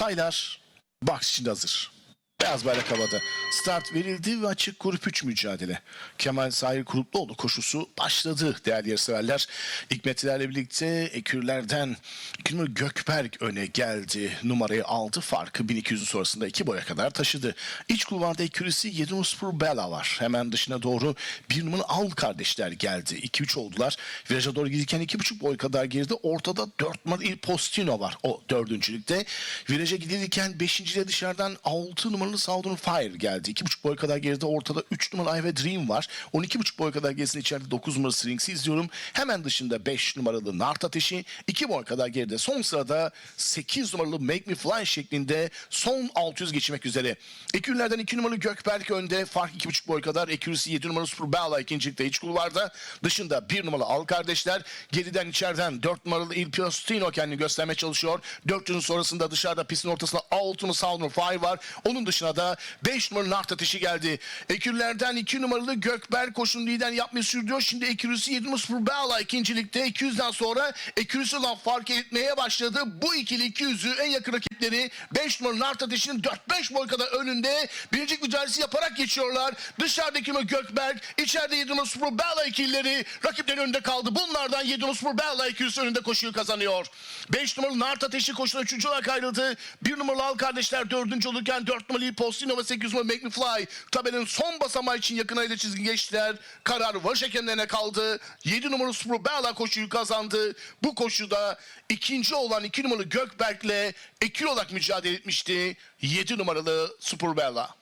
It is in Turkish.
Taylar box içinde hazır. Beyaz bayrak havada. Start verildi ve açık grup 3 mücadele. Kemal Sahir Kurupluoğlu koşusu başladı değerli yarışseverler. Hikmetlilerle birlikte ekürlerden Günür Gökberk öne geldi. Numarayı aldı farkı 1200'ün sonrasında iki boya kadar taşıdı. İç kulvarda ekürisi 7 numaralı Spur Bella var. Hemen dışına doğru bir numaralı Al kardeşler geldi. 2-3 oldular. Viraja doğru giderken 2,5 boy kadar geride. Ortada 4 numaralı Il Postino var. O dördüncülükte. Viraja gidilirken 5. dışarıdan 6 numaralı Southern Fire geldi. 2,5 boy kadar geride ortada 3 numaralı I Have a Dream var. 12,5 boy kadar gerisinde içeride 9 numaralı Strings'i izliyorum. Hemen dışında 5 numaralı Nart Ateşi. 2 boy kadar geride. Son sırada 8 numaralı Make Me Fly şeklinde son 600 geçmek üzere. Ekürlerden 2 numaralı Gökberk önde. Fark 2,5 boy kadar. Ekürisi 7 numaralı Super Bella ikincilikte iç kulvarda. Dışında 1 numaralı Al kardeşler. Geriden içeriden 4 numaralı Il Piostino kendini göstermeye çalışıyor. 400'ün sonrasında dışarıda pistin ortasında 6 numaralı Southern Fire var. Onun dışına da 5 numaralı Nart Ateşi geldi. Ekürlerden 2 numaralı Gökberk koşun lider yapmayı sürdürüyor. Şimdi Ekürüsü 7 numaralı Bella ikincilikte. 200'den sonra Ekürüsü olan fark etmeye başladı. Bu ikili 200'ü en yakın rakipleri 5 numaralı Nart Ateşi'nin 4-5 boy kadar önünde. Birinci mücadelesi yaparak geçiyorlar. Dışarıdaki numaralı Gökberk, içeride 7 numaralı Bella ikilileri rakiplerin önünde kaldı. Bunlardan 7 numaralı Bella ikilisi önünde koşuyu kazanıyor. 5 numaralı Nart Ateşi koşuda 3. olarak ayrıldı. 1 numaralı Al kardeşler 4. olurken 4 numaralı Postino ve 8 numaralı Make Me Fly tabelin son basamağı için yakın ayda çizgi geçtiler. Karar Vaşekenlerine kaldı. 7 numaralı Super Bella koşuyu kazandı. Bu koşuda ikinci olan 2 numaralı Gökberk'le ekil olarak mücadele etmişti. 7 numaralı Super Bella.